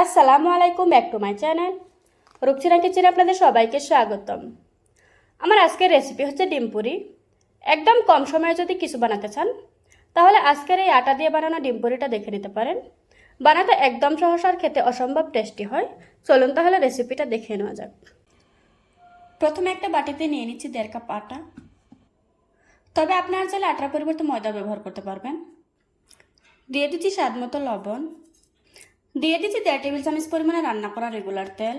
আসসালামু আলাইকুম, back to my channel. Rupchina kitchen আপনাদের সবাইকে স্বাগতম। আমার আজকের রেসিপি হচ্ছে ডিম পুরি। একদম কম সময়ে যদি কিছু বানাতে চান, তাহলে আজকের এই আটা দিয়ে বানানো ডিম পুরিটা দেখে নিতে পারেন। বানাতে একদম সহজ আর খেতে অসম্ভব টেস্টি হয়। চলুন তাহলে রেসিপিটা দেখে নেওয়া যাক। প্রথমে একটা বাটিতে নিয়ে নিচ্ছি দেড় কাপ আটা। তবে আপনার চাইলে আটার পরিবর্তে ময়দা ব্যবহার করতে পারবেন। দিয়ে দিচ্ছি স্বাদ মতো লবণ। দিয়ে দিচ্ছি দেড় টেবিল চামচ পরিমাণে রান্না করা রেগুলার তেল।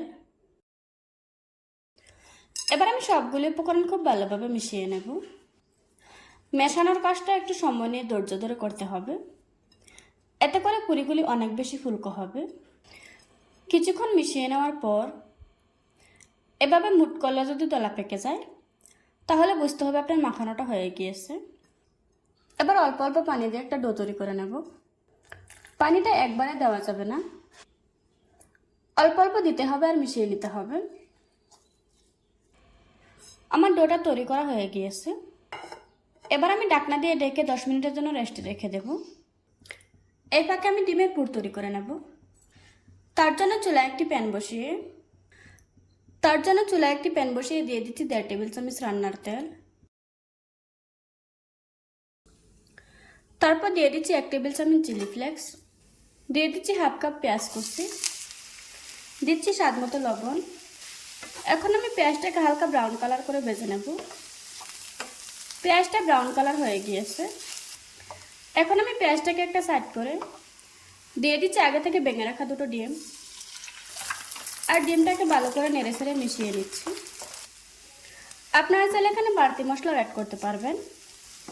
এবার আমি সবগুলো উপকরণ খুব ভালোভাবে মিশিয়ে নেব। মেশানোর কাজটা একটু সময় নিয়ে ধৈর্য ধরে করতে হবে। এতে করে পুরিগুলি অনেক বেশি ফুলকো হবে। কিছুক্ষণ মিশিয়ে নেওয়ার পর এভাবে মুট করলে যদি দলা পেকে যায়, তাহলে বুঝতে হবে আপনার মাখানোটা হয়ে গিয়েছে। এবার অল্প অল্প পানি দিয়ে একটা ডো তৈরি করে নেব। পানিটা একবারে দেওয়া যাবে না। অল্প অল্প দিতে হবে আর মিশিয়ে নিতে হবে। আমার ডোটা তৈরি করা হয়ে গিয়েছে। এবার আমি ডাকনা দিয়ে ডেকে দশ মিনিটের জন্য রেস্টে রেখে দেব। এই ফাঁকে আমি ডিমের পুর তৈরি করে নেব। তার জন্য চুলায় একটি প্যান বসিয়ে, তার জন্য চুলায় একটি প্যান বসিয়ে দিয়ে দিচ্ছি দেড় টেবিল চামচ রান্নার তেল। তারপর দিয়ে দিচ্ছি এক টেবিল চামচ চিলি ফ্লেক্স। দিয়ে দিচ্ছি হাফ কাপ পেঁয়াজ কুচি। দিচ্ছি স্বাদ মতো লবণ। এখন আমি পেঁয়াজটাকে হালকা ব্রাউন কালার করে ভেজে নেব। পেঁয়াজটা ব্রাউন কালার হয়ে গিয়েছে। এখন আমি পেঁয়াজটাকে একটা সাইড করে দিয়ে দিচ্ছি আগে থেকে বেঙে রাখা দুটো ডিম। আর ডিমটাকে ভালো করে নেড়ে ছেড়ে মিশিয়ে নিচ্ছি। আপনারা চাইলে এখানে বাড়তি মশলা অ্যাড করতে পারবেন।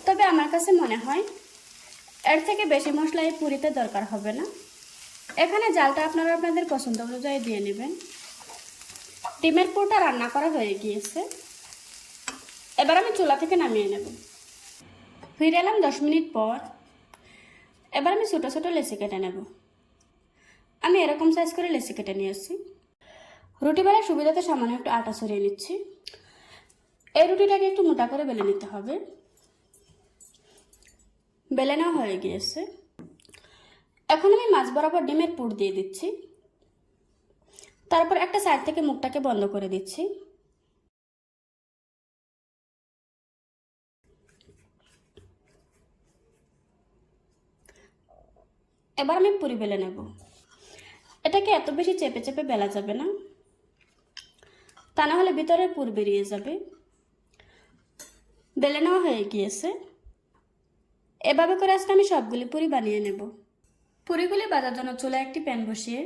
তবে আমার কাছে মনে হয় এর থেকে বেশি মশলা এই পুরিতে দরকার হবে না। এখানে জালটা আপনারা আপনাদের পছন্দ অনুযায়ী দিয়ে নেবেন। ডিমের পুরটা রান্না করা হয়ে গিয়েছে। এবার আমি চুলা থেকে নামিয়ে নেব। ফিরে এলাম দশ মিনিট পর। এবার আমি ছোটো ছোটো লেসি কেটে নেব। আমি এরকম সাইজ করে লেসি কেটে নিয়েছি। রুটি বেলার সুবিধাতে সামান্য একটু আটা সরিয়ে নিচ্ছি। এই রুটিটাকে একটু মোটা করে বেলে নিতে হবে। বেলে নেওয়া হয়ে গিয়েছে। এখন আমি মাছ বরাবর ডিমের পুর দিয়ে দিচ্ছি। তারপর একটা সাইড থেকে মুখটাকে বন্ধ করে দিচ্ছি। এবার আমি পুরি বেলে নেব। এটাকে এত বেশি চেপে চেপে বেলা যাবে না। তা না হলে ভিতরে পুর বেরিয়ে যাবে। বেলে নেওয়া হয়ে গিয়েছে। এভাবে করে আজকে আমি সবগুলি পুরি বানিয়ে নেব। পুরিগুলি বাজার জন্য চুলায় একটি প্যান বসিয়ে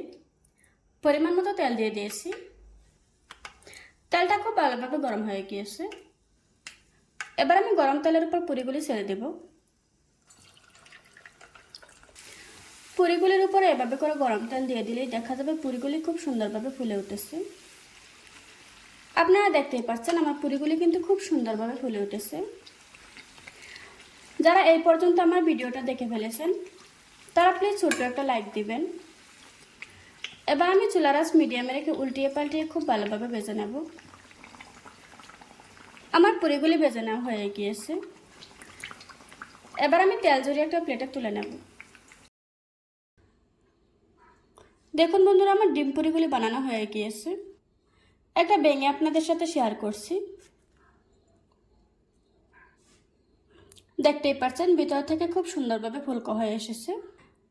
পরিমাণ মতো তেল দিয়ে দিয়েছি। তেলটা খুব ভালোভাবে গরম হয়ে গিয়েছে। এবার আমি গরম তেলের উপর পুরিগুলি ছেড়ে দেব। পুরিগুলির উপরে এভাবে করে গরম তেল দিয়ে দিলেই দেখা যাবে পুরিগুলি খুব সুন্দরভাবে ফুলে উঠেছে। আপনারা দেখতেই পাচ্ছেন আমার পুরিগুলি কিন্তু খুব সুন্দরভাবে ফুলে উঠেছে। যারা এই পর্যন্ত আমার ভিডিওটা দেখে ফেলেছেন তারা প্লিজ ছোট্ট একটা লাইক দিবেন। এবার আমি চুলারাস মিডিয়ামে রেখে উল্টিয়ে পাল্টিয়ে খুব ভালোভাবে ভেজে নেব। আমার পুরিগুলি ভেজে নেওয়া হয়ে গিয়েছে। এবার আমি তেল জড়িয়ে একটা প্লেটে তুলে নেব। দেখুন বন্ধুরা, আমার ডিম পুরিগুলি বানানো হয়ে গিয়েছে। একটা বেঙে আপনাদের সাথে শেয়ার করছি। দেখতেই পাচ্ছেন, ভিতর থেকে খুব সুন্দরভাবে ফুলকো হয়ে এসেছে।